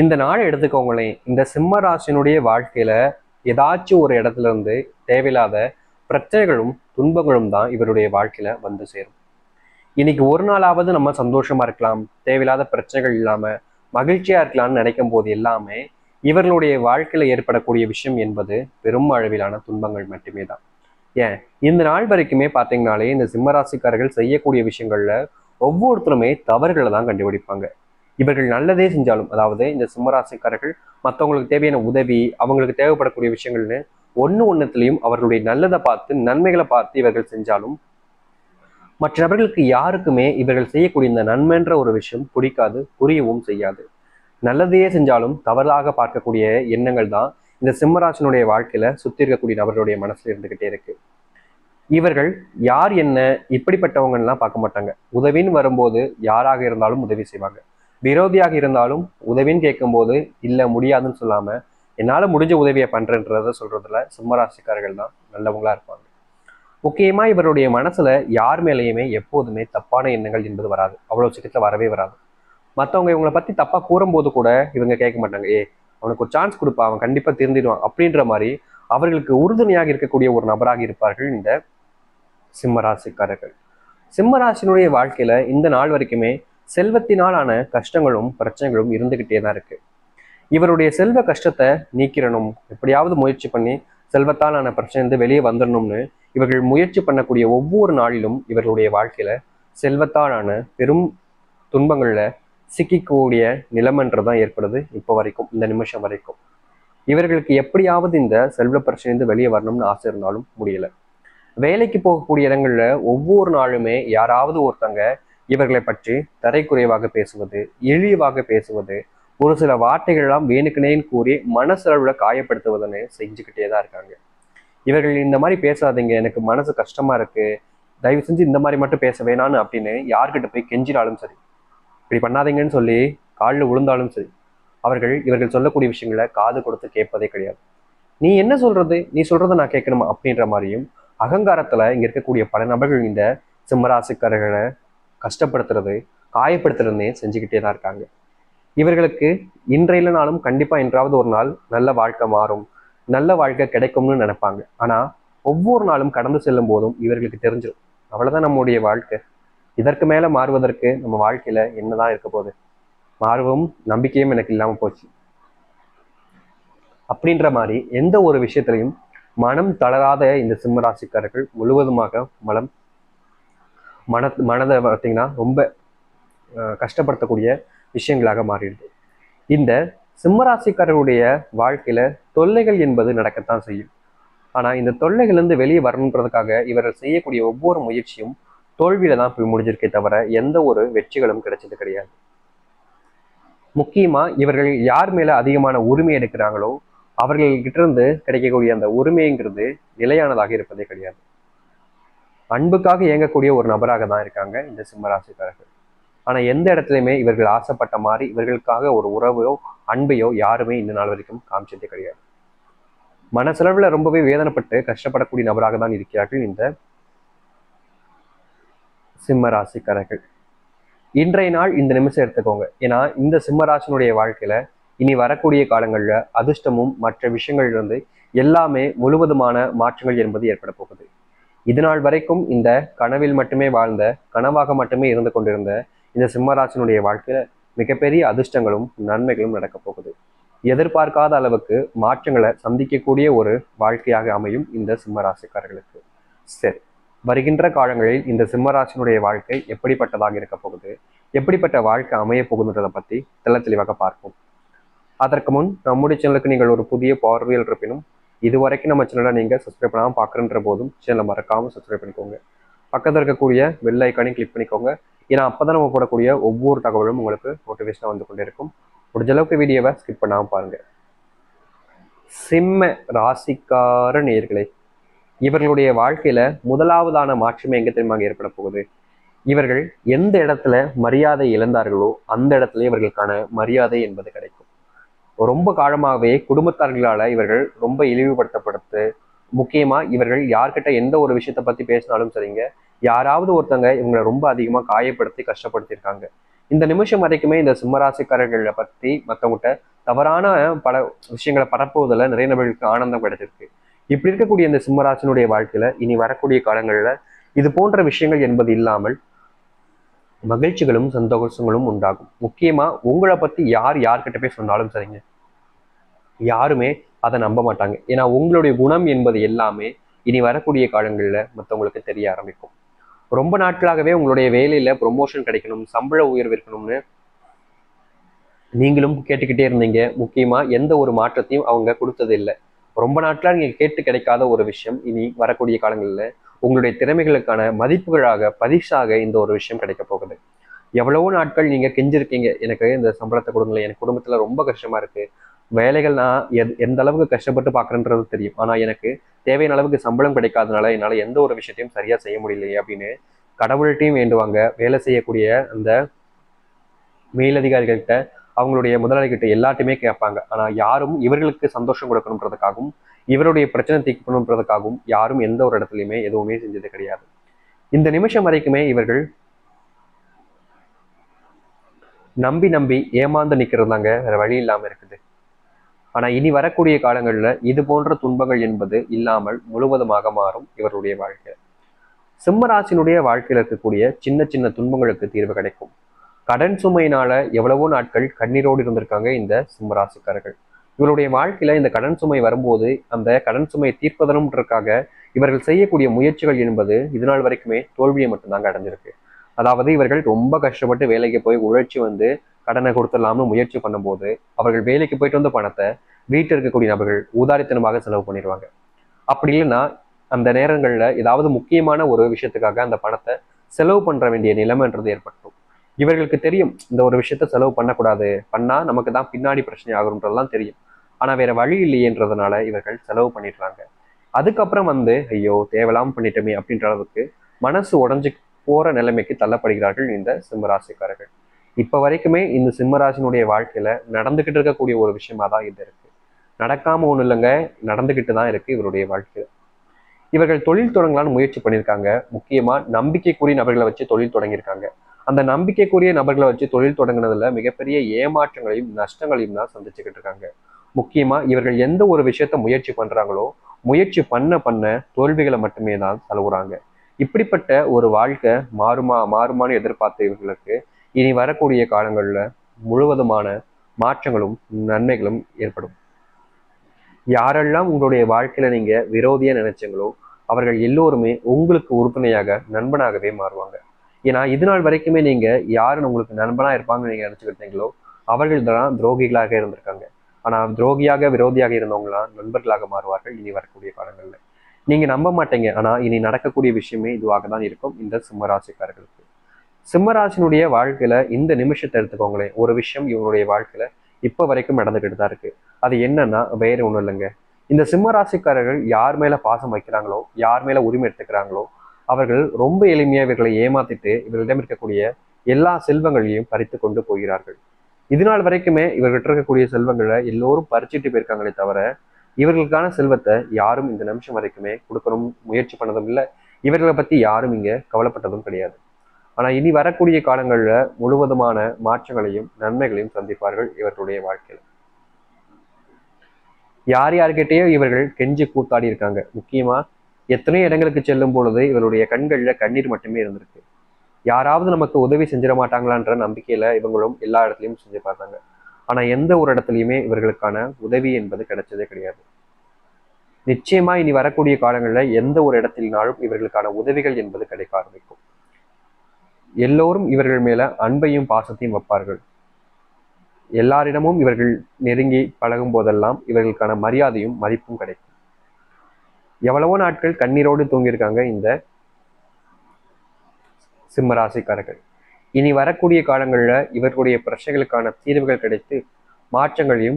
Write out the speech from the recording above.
இந்த நாள் எடுத்துக்கோங்களேன் இந்த சிம்ம ராசினுடைய வாழ்க்கையில ஏதாச்சும் ஒரு இடத்துல இருந்து தேவையில்லாத பிரச்சனைகளும் துன்பங்களும் தான் இவருடைய வாழ்க்கையில வந்து சேரும். இன்னைக்கு ஒரு நாளாவது நம்ம சந்தோஷமா இருக்கலாம் தேவையில்லாத பிரச்சனைகள் இல்லாம மகிழ்ச்சியா இருக்கலாம்னு நினைக்கும் போது எல்லாமே இவர்களுடைய வாழ்க்கையில ஏற்படக்கூடிய விஷயம் என்பது பெரும் அளவிலான துன்பங்கள் மட்டுமே தான். ஏன்? இந்த நாள் வரைக்குமே பார்த்தீங்கனாலே இந்த சிம்மராசிக்காரர்கள் செய்யக்கூடிய விஷயங்கள்ல ஒவ்வொருத்தருமே தவறுகளை தான் கண்டுபிடிப்பாங்க. இவர்கள் நல்லதே செஞ்சாலும் அதாவது இந்த சிம்மராசிக்காரர்கள் மற்றவங்களுக்கு தேவையான உதவி அவங்களுக்கு தேவைப்படக்கூடிய விஷயங்கள்னு ஒன்று ஒன்றுத்துலையும் அவர்களுடைய நல்லதை பார்த்து நன்மைகளை பார்த்து இவர்கள் செஞ்சாலும் மற்ற நபர்களுக்கு யாருக்குமே இவர்கள் செய்யக்கூடிய இந்த நன்மைன்ற ஒரு விஷயம் பிடிக்காது புரியவும் செய்யாது. நல்லதையே செஞ்சாலும் தவறாக பார்க்கக்கூடிய எண்ணங்கள் தான் இந்த சிம்மராசனுடைய வாழ்க்கையில சுத்தி இருக்கக்கூடிய நபர்களுடைய மனசுல இருந்துகிட்டே இருக்கு. இவர்கள் யார் என்ன இப்படிப்பட்டவங்கலாம் பார்க்க மாட்டாங்க. உதவின்னு வரும்போது யாராக இருந்தாலும் உதவி செய்வாங்க. விரோதியாக இருந்தாலும் உதவின்னு கேட்கும்போது இல்லை முடியாதுன்னு சொல்லாமல் என்னால் முடிஞ்ச உதவியை பண்ணுறேன்றத சொல்கிறதுல சிம்மராசிக்காரர்கள் தான் நல்லவங்களா இருப்பாங்க. முக்கியமாக இவருடைய மனசில் யார் மேலேயுமே எப்போதுமே தப்பான எண்ணங்கள் என்பது வராது. அவ்வளோ சீக்கிரத்தில் வரவே வராது. மற்றவங்க இவங்களை பற்றி தப்பாக கூறும்போது கூட இவங்க கேட்க மாட்டாங்க ஏ அவனுக்கு ஒரு சான்ஸ் கொடுப்பா அவன் கண்டிப்பாக திருந்திடுவான். அப்படின்ற மாதிரி அவர்களுக்கு உறுதுணையாக இருக்கக்கூடிய ஒரு நபராக இருப்பார்கள் இந்த சிம்மராசிக்காரர்கள். சிம்மராசினுடைய வாழ்க்கையில் இந்த நாள் வரைக்குமே செல்வத்தினாலான கஷ்டங்களும் பிரச்சனைகளும் இருந்துகிட்டே தான் இருக்கு. இவருடைய செல்வ கஷ்டத்தை நீக்கிறணும் எப்படியாவது முயற்சி பண்ணி செல்வத்தாலான பிரச்சனை இருந்து வெளியே வந்துடணும்னு இவர்கள் முயற்சி பண்ணக்கூடிய ஒவ்வொரு நாளிலும் இவர்களுடைய வாழ்க்கையில செல்வத்தாலான பெரும் துன்பங்கள்ல சிக்கிக்கூடிய நிலைமன்றதான் ஏற்படுது இப்போ வரைக்கும் இந்த நிமிஷம் வரைக்கும். இவர்களுக்கு எப்படியாவது இந்த செல்வ பிரச்சனைந்து வெளியே வரணும்னு ஆசை இருந்தாலும் முடியல. வேலைக்கு போகக்கூடிய இடங்கள்ல ஒவ்வொரு நாளுமே யாராவது ஒருத்தங்க இவர்களை பற்றி தரைக்குறைவாக பேசுவது இழிவாக பேசுவது ஒரு சில வார்த்தைகள்லாம் வேணுக்குனேன்னு கூறி மனசளவுல காயப்படுத்துவதுன்னு செஞ்சுக்கிட்டே தான் இருக்காங்க. இவர்கள் இந்த மாதிரி பேசாதீங்க எனக்கு மனசு கஷ்டமா இருக்கு தயவு செஞ்சு இந்த மாதிரி மட்டும் பேச வேணான்னு அப்படின்னு யார்கிட்ட போய் கெஞ்சினாலும் சரி இப்படி பண்ணாதீங்கன்னு சொல்லி காலில் விழுந்தாலும் சரி அவர்கள் இவர்கள் சொல்லக்கூடிய விஷயங்களை காது கொடுத்து கேட்பதே கிடையாது. நீ என்ன சொல்றது? நீ சொல்றதை நான் கேட்கணுமா? அப்படின்ற மாதிரியும் அகங்காரத்துல இங்க இருக்கக்கூடிய பல நபர்கள் இந்த சிம்மராசிக்காரர்களை கஷ்டப்படுத்துறது காயப்படுத்துறதுனே செஞ்சுக்கிட்டே தான் இருக்காங்க. இவர்களுக்கு இன்றையில நாளும் கண்டிப்பா என்றாவது ஒரு நாள் நல்ல வாழ்க்கை மாறும். நல்ல வாழ்க்கை கிடைக்கும்னு நினைப்பாங்க. ஆனா ஒவ்வொரு நாளும் கடந்து செல்லும் போதும் இவர்களுக்கு தெரிஞ்சிடும் அவ்வளவுதான் நம்முடைய வாழ்க்கை. இதற்கு மேல மாறுவதற்கு நம்ம வாழ்க்கையில என்னதான் இருக்க போகுது? மாறுவும் நம்பிக்கையும் எனக்கு இல்லாம போச்சு. அப்படின்ற மாதிரி எந்த ஒரு விஷயத்திலையும் மனம் தளராத இந்த சிம்மராசிக்காரர்கள் முழுவதுமாக மனம் மன மனதை பார்த்தீங்கன்னா ரொம்ப அஹ், கஷ்டப்படுத்தக்கூடிய விஷயங்களாக மாறிடுது. இந்த சிம்மராசிக்காரருடைய வாழ்க்கையில தொல்லைகள் என்பது நடக்கத்தான் செய்யும். ஆனால் இந்த தொல்லைகள்லேருந்து வெளியே வரணுன்றதுக்காக இவர்கள் செய்யக்கூடிய ஒவ்வொரு முயற்சியும் தோல்வியில தான் போய் முடிஞ்சிருக்கே தவிர எந்த ஒரு வெற்றிகளும் கிடைச்சது கிடையாது. முக்கியமா இவர்கள் யார் மேலே அதிகமான உரிமை எடுக்கிறாங்களோ அவர்கள்கிட்ட இருந்து கிடைக்கக்கூடிய அந்த உரிமைங்கிறது நிலையானதாக இருப்பதே கிடையாது. அன்புக்காக இயங்கக்கூடிய ஒரு நபராக தான் இருக்காங்க இந்த சிம்மராசிக்காரர்கள். ஆனா எந்த இடத்துலையுமே இவர்கள் ஆசைப்பட்ட மாதிரி இவர்களுக்காக ஒரு உறவையோ அன்பையோ யாருமே இந்த நாள் வரைக்கும் காமிச்சதே கிடையாது. மனசளவில் ரொம்பவே வேதனைப்பட்டு கஷ்டப்படக்கூடிய நபராக தான் இருக்கிறார்கள் இந்த சிம்ம ராசிக்காரர்கள் இன்றைய நாள் இந்த நிமிஷம் எடுத்துக்கோங்க. ஏன்னா இந்த சிம்மராசினுடைய வாழ்க்கையில இனி வரக்கூடிய காலங்களில் அதிர்ஷ்டமும் மற்ற விஷயங்கள்லேருந்து எல்லாமே முழுவதுமான மாற்றங்கள் என்பது ஏற்பட போகுது. இதுநாள் வரைக்கும் இந்த கனவில் மட்டுமே வாழ்ந்த கனவாக மட்டுமே இருந்து கொண்டிருந்த இந்த சிம்மராசனுடைய வாழ்க்கையில மிகப்பெரிய அதிர்ஷ்டங்களும் நன்மைகளும் நடக்கப் போகுது. எதிர்பார்க்காத அளவுக்கு மாற்றங்களை சந்திக்கக்கூடிய ஒரு வாழ்க்கையாக அமையும் இந்த சிம்மராசிக்காரர்களுக்கு. சரி வருகின்ற காலங்களில் இந்த சிம்மராசினுடைய வாழ்க்கை எப்படிப்பட்டதாக இருக்க போகுது? எப்படிப்பட்ட வாழ்க்கை அமைய போகுதுன்றதை பற்றி தெள்ள தெளிவாக பார்ப்போம். அதற்கு முன் நம்முடைய சேனலுக்கு நீங்கள் ஒரு புதிய பார்வையில் இருப்பினும் இது வரைக்கும் நம்ம சேனலை நீங்கள் சப்ஸ்கிரைப் பண்ணாமல் பார்க்குறன்ற போதும் சேனலை மறக்காமல் சப்ஸ்கிரைப் பண்ணிக்கோங்க. பக்கத்தில் இருக்கக்கூடிய பெல் ஐக்கானையும் கிளிக் பண்ணிக்கோங்க. ஏன்னா அப்போ தான் நம்ம போடக்கூடிய ஒவ்வொரு தகவலும் உங்களுக்கு நோட்டிஃபிகேஷனாக வந்து கொண்டே இருக்கும் முடிஞ்சளவுக்கு வீடியோவை ஸ்கிப் பண்ணாமல் பாருங்க. சிம்ம ராசிக்கார நேர்களை இவர்களுடைய வாழ்க்கையில முதலாவதான மாற்றமே எங்க தெரியுமா ஏற்பட போகுது? இவர்கள் எந்த இடத்துல மரியாதை இழந்தார்களோ அந்த இடத்துல இவர்களுக்கான மரியாதை என்பது கிடைக்கும். ரொம்ப காலமாகவே குடும்பத்தார்களால இவர்கள் ரொம்ப இழிவுபடுத்தப்படுத்து முக்கியமா இவர்கள் யார்கிட்ட எந்த ஒரு விஷயத்தை பற்றி பேசினாலும் சரிங்க யாராவது ஒருத்தங்க இவங்களை ரொம்ப அதிகமாக காயப்படுத்தி கஷ்டப்படுத்தியிருக்காங்க. இந்த நிமிஷம் வரைக்குமே இந்த சிம்மராசிக்காரர்களை பற்றி மற்றவங்ககிட்ட தவறான பல விஷயங்களை பரப்புவதில் நிறைய நபர்களுக்கு ஆனந்தம் கிடைச்சிருக்கு. இப்படி இருக்கக்கூடிய இந்த சிம்மராசினுடைய வாழ்க்கையில் இனி வரக்கூடிய காலங்களில் இது போன்ற விஷயங்கள் என்பது இல்லாமல் மகிழ்ச்சிகளும் சந்தோஷங்களும் உண்டாகும். முக்கியமாக உங்களை பற்றி யார் யார்கிட்ட போய் சொன்னாலும் சரிங்க. யாருமே அதை நம்ப மாட்டாங்க. ஏன்னா உங்களுடைய குணம் என்பது எல்லாமே இனி வரக்கூடிய காலங்களில் மற்றவங்களுக்கு தெரிய ஆரம்பிக்கும். ரொம்ப நாட்களாகவே உங்களுடைய வேலையில் ப்ரொமோஷன் கிடைக்கணும் சம்பள உயர்வு இருக்கணும்னு நீங்களும் கேட்டுக்கிட்டே இருந்தீங்க. முக்கியமாக எந்த ஒரு மாற்றத்தையும் அவங்க கொடுத்தது இல்லை ரொம்ப நாட்களாக நீங்கள் கேட்டு கிடைக்காத ஒரு விஷயம் இனி வரக்கூடிய காலங்களில் உங்களுடைய திறமைகளுக்கான மதிப்புகளாக பரிசாக இந்த ஒரு விஷயம் கிடைக்க போகுது. எவ்வளவோ நாட்கள் நீங்க கெஞ்சிருக்கீங்க. எனக்கு இந்த சம்பளத்தை கொடுங்களேன். எனக்கு குடும்பத்துல ரொம்ப கஷ்டமா இருக்கு. வேலைகள் நான் எந்த அளவுக்கு கஷ்டப்பட்டு பார்க்குறேன்றது தெரியும். ஆனால் எனக்கு தேவையான அளவுக்கு சம்பளம் கிடைக்காதனால என்னால் எந்த ஒரு விஷயத்தையும் சரியாக செய்ய முடியலையே அப்படின்னு கடவுள்கிட்டையும் வேண்டுவாங்க. வேலை செய்யக்கூடிய அந்த மேலதிகாரிகள்கிட்ட அவங்களுடைய முதலாளிகிட்ட எல்லாத்தையுமே கேட்பாங்க. ஆனால் யாரும் இவர்களுக்கு சந்தோஷம் கொடுக்கணுன்றதுக்காகவும் இவருடைய பிரச்சனை தீர்க்கணுன்றதுக்காகவும் யாரும் எந்த ஒரு இடத்துலையுமே எதுவுமே செஞ்சது கிடையாது. இந்த நிமிஷம் வரைக்குமே இவர்கள் நம்பி நம்பி ஏமாந்து நிற்கிறதாங்க வேற வழி இல்லாம இருக்குது. ஆனா இனி வரக்கூடிய காலங்களில் இது போன்ற துன்பங்கள் என்பது இல்லாமல் முழுவதுமாக மாறும் இவருடைய வாழ்க்கை. சிம்மராசினுடைய வாழ்க்கையில் இருக்கக்கூடிய சின்ன சின்ன துன்பங்களுக்கு தீர்வு கிடைக்கும். கடன் சுமையினால எவ்வளவோ நாட்கள் கண்ணீரோடு இருந்திருக்காங்க இந்த சிம்மராசிக்காரர்கள். இவருடைய வாழ்க்கையில இந்த கடன் சுமை வரும்போது அந்த கடன் சுமையை தீர்ப்பதனும்ன்றக்காக இவர்கள் செய்யக்கூடிய முயற்சிகள் என்பது இதுநாள் வரைக்குமே தோல்வியை மட்டும்தாங்க அடைஞ்சிருக்கு. அதாவது இவர்கள் ரொம்ப கஷ்டப்பட்டு வேலைக்கு போய் உழைச்சி வந்து கடனை கொடுத்துடலாம்னு முயற்சி பண்ணும்போது அவர்கள் வேலைக்கு போயிட்டு வந்த பணத்தை வீட்டில் இருக்கக்கூடிய நபர்கள் ஊதாரித்தனமாக செலவு பண்ணிடுவாங்க. அப்படி இல்லைன்னா அந்த நேரங்களில் ஏதாவது முக்கியமான ஒரு விஷயத்துக்காக அந்த பணத்தை செலவு பண்ணுற வேண்டிய நிலைமைன்றது ஏற்பட்டும் இவர்களுக்கு தெரியும் இந்த ஒரு விஷயத்த செலவு பண்ணக்கூடாது. பண்ணா நமக்கு தான் பின்னாடி பிரச்சனை ஆகுன்றதெல்லாம் தெரியும். ஆனா வேற வழி இல்லையேன்றதுனால இவர்கள் செலவு பண்ணிடுறாங்க. அதுக்கப்புறம் வந்து ஐயோ தேவலாம் பண்ணிட்டோமே அப்படின்ற அளவுக்கு மனசு உடஞ்சி போற நிலைமைக்கு தள்ளப்படுகிறார்கள் இந்த சிம்மராசிக்காரர்கள். இப்ப வரைக்குமே இந்த சிம்மராசினுடைய வாழ்க்கையில நடந்துகிட்டு இருக்கக்கூடிய ஒரு விஷயமா தான் இது இருக்கு. நடக்காம ஒண்ணு இல்லைங்க நடந்துகிட்டு தான் இருக்கு இவருடைய வாழ்க்கையில இவர்கள் தொழில் தொடங்கலான்னு முயற்சி பண்ணியிருக்காங்க. முக்கியமா நம்பிக்கைக்குரிய நபர்களை வச்சு தொழில் தொடங்கியிருக்காங்க. அந்த நம்பிக்கைக்குரிய நபர்களை வச்சு தொழில் தொடங்கினதுல மிகப்பெரிய ஏமாற்றங்களையும் நஷ்டங்களையும் தான் சந்திச்சுக்கிட்டு இருக்காங்க. முக்கியமா இவர்கள் எந்த ஒரு விஷயத்த முயற்சி பண்றாங்களோ முயற்சி பண்ண பண்ண தோல்விகளை மட்டுமே தான் தழுவுறாங்க. இப்படிப்பட்ட ஒரு வாழ்க்கை மாறுமா மாறுமான்னு எதிர்பார்த்த இவர்களுக்கு இனி வரக்கூடிய காலங்களில் முழுவதுமான மாற்றங்களும் நன்மைகளும் ஏற்படும். யாரெல்லாம் உங்களுடைய வாழ்க்கையில நீங்க விரோதியா நினைச்சீங்களோ அவர்கள் எல்லோருமே உங்களுக்கு உறுதுணையாக நண்பனாகவே மாறுவாங்க. ஏன்னா இது நாள் வரைக்குமே நீங்க யாருன்னு உங்களுக்கு நண்பனா இருப்பாங்கன்னு நீங்க நினைச்சுக்கிட்டீங்களோ அவர்கள் தான் துரோகிகளாக இருந்திருக்காங்க. ஆனா துரோகியாக விரோதியாக இருந்தவங்களாம் நண்பர்களாக மாறுவார்கள் இனி வரக்கூடிய காலங்கள்ல. நீங்க நம்ப மாட்டீங்க. ஆனா இனி நடக்கக்கூடிய விஷயமே இதுவாக தான் இருக்கும் இந்த சிம்மராசிக்காரர்களுக்கு. சிம்மராசினுடைய வாழ்க்கையில இந்த நிமிஷத்தை எடுத்துக்கோங்களேன். ஒரு விஷயம் இவங்களுடைய வாழ்க்கையில இப்ப வரைக்கும் நடந்துகிட்டு தான் இருக்கு. அது என்னன்னா வேற ஒண்ணும் இல்லைங்க. இந்த சிம்மராசிக்காரர்கள் யார் மேல பாசம் வைக்கிறாங்களோ யார் மேல உரிமை எடுத்துக்கிறாங்களோ அவர்கள் ரொம்ப எளிமையா இவர்களை ஏமாத்திட்டு இவர்களிடம் இருக்கக்கூடிய எல்லா செல்வங்களையும் பறித்து கொண்டு போகிறார்கள். இதுநாள் வரைக்குமே இவர்கிட்ட இருக்கக்கூடிய செல்வங்களை எல்லோரும் பறிச்சுட்டு போயிருக்காங்களே தவிர இவர்களுக்கான செல்வத்தை யாரும் இந்த நிமிஷம் வரைக்குமே கொடுக்கணும் முயற்சி பண்ணதும் இல்லை. இவர்களை பத்தி யாரும் இங்க கவலைப்பட்டதும் கிடையாது. ஆனா இனி வரக்கூடிய காலங்களில் முழுவதுமான மாற்றங்களையும் நன்மைகளையும் சந்திப்பார்கள் இவர்களுடைய வாழ்க்கையில். யார் யார்கிட்டயோ இவர்கள் கெஞ்சி கூத்தாடி இருக்காங்க. முக்கியமா எத்தனையோ இடங்களுக்கு செல்லும் பொழுது இவருடைய கண்களில் கண்ணீர் மட்டுமே இருந்திருக்கு. யாராவது நமக்கு உதவி செஞ்சிட மாட்டாங்களான்ற நம்பிக்கையில இவங்களும் எல்லா இடத்துலையும் செஞ்சு பார்த்தாங்க. ஆனா எந்த ஒரு இடத்துலையுமே இவர்களுக்கான உதவி என்பது கிடைச்சதே கிடையாது. நிச்சயமா இனி வரக்கூடிய காலங்களில் எந்த ஒரு இடத்தினாலும் இவர்களுக்கான உதவிகள் என்பது கிடைக்க ஆரம்பிக்கும். எல்லோரும் இவர்கள் மேல அன்பையும் பாசத்தையும் வைப்பார்கள். எல்லாரிடமும் இவர்கள் நெருங்கி பழகும் போதெல்லாம் இவர்களுக்கான மரியாதையும் மதிப்பும் கிடைக்கும். எவ்வளவோ நாட்கள் கண்ணீரோடு தூங்கியிருக்காங்க இந்த சிம்மராசிக்காரர்கள். இனி வரக்கூடிய காலங்களில் இவர்களுடைய பிரச்சனைகளுக்கான தீர்வுகள் கிடைத்து மாற்றங்களையும்